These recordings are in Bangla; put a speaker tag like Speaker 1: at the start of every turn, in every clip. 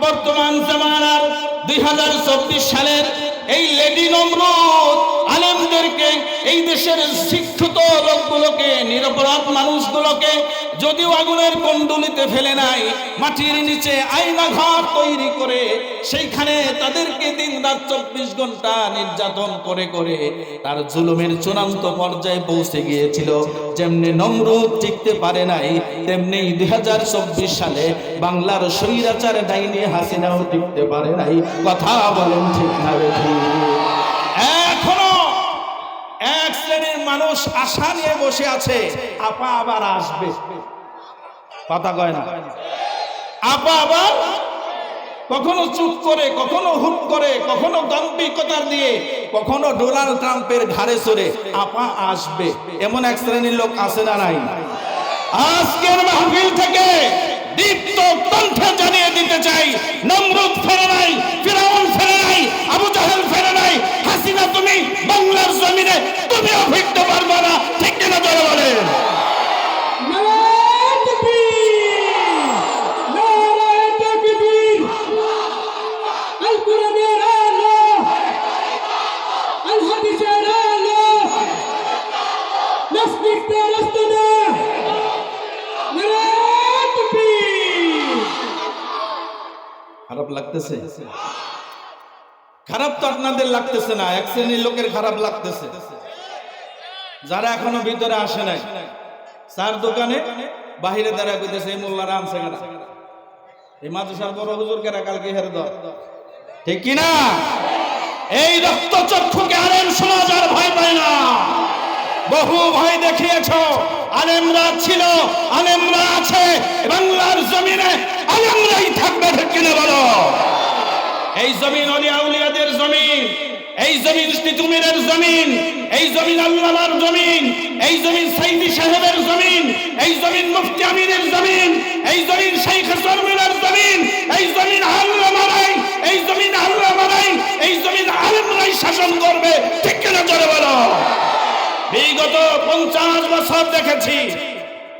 Speaker 1: বর্তমান জামানার দুই হাজার চব্বিশ সালের এই লেডি নমরুদ এই দেশের শিক্ষিত লোকগুলোকে, নিরপরাধ মানুষগুলোকে যদিও আগুনের কন্ডুলিতে ফেলে নাই, মাটির নিচে আয়না ঘর তৈরি করে সেইখানে তাদেরকে দিন রাত চব্বিশ ঘণ্টা নির্যাতন করে করে তার জুলুমের চূড়ান্ত পর্যায়ে পৌঁছে গিয়েছিল। যেমনি নমরুদ টিকতে পারে নাই, তেমনি দুই হাজার চব্বিশ সালে বাংলার স্বৈরাচার ডাইনি হাসিনাও টিকতে পারে নাই। কথা বলেন ঠিক না বেঠি এখনও এক শ্রেণির মানুষ আশা নিয়ে বসে আছে, আপা আবার আসবে। কথা কয় না? আপা আবার? কখনো চুপ করে, কখনো হুট করে, কখনো দাম্পিকতার দিয়ে কখনো ডোনাল্ড ট্রাম্পের ঘাড়ে চড়ে আপা আসবে। এমন এক শ্রেণির লোক আছে না নাই? আজকের মাহফিল থেকে দীপ্ত কণ্ঠে জানিয়ে দিতে চাই নমরুদ জমিনে তুমিও ফিরতে পারবে না ঠিক কিনা!
Speaker 2: নারায়ণ তাকবীর!
Speaker 1: খারাপ লাগতেছে খারাপ তো আপনাদের লাগতেছে না, এক শ্রেণির লোকের খারাপ লাগতেছে। যারা এখনও ভিতরে আসে নাই চার দোকানে বাহিরে দাঁড়া করতেছে এই মোল্লারা আনছে কেনা? এই মাদ্রাসার বড় হুজুর কেনা কালকে হেরে দাও? ঠিক কিনা এই রক্ত চক্ষুকে আলেম সমাজ আর ভয় পায় না। বহু ভয় দেখিয়েছ, আলেমরা ছিল, আলেমরা আছে, বাংলার জমিনে আলেমরাই থাকবে, ঠিক কিনা বলো? এই জমিন অলিয়া উলিয়াদের জমিন, এই জমিন তিতুমিরের জমিন, এই জমিন আল্লাহর জমিন, এই জমিন সাইদি সাহেবের জমিন, এই জমিন মুফতি আমিরের জমিন, এই জমিন শেখ সরমিনের জমিন, এই জমিন আল্লাহ মারাই এই জমিন আল্লাহ মারাই এই জমিন আলেমরাই শাসন করবে। ঠিক কিনা জোরে বলো? বিগত পঞ্চাশ বছর দেখেছি,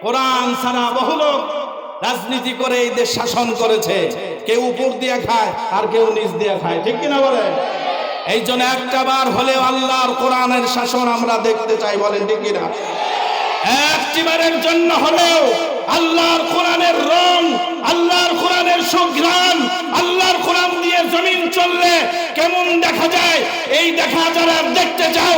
Speaker 1: কোরআন ছাড়া বহু লোক রাজনীতি করে এই দেশ শাসন করেছে। কেউ উপর দিয়ে খায় আর কেউ নিচ দিয়ে খায়, ঠিক কিনা বলে? এই জন্য একটা বার হলেও আল্লাহর কোরআনের শাসন আমরা দেখতে চাই, বলেন ঠিক কিনা? একটিবারের জন্য হলেও আল্লাহর কোরআনের রং, আল্লাহর কোরআনের সুঘ্রাণ, আল্লাহর কোরআন দিয়ে জমিন চললে কেমন দেখা যায়? এই দেখা যারা দেখতে চাও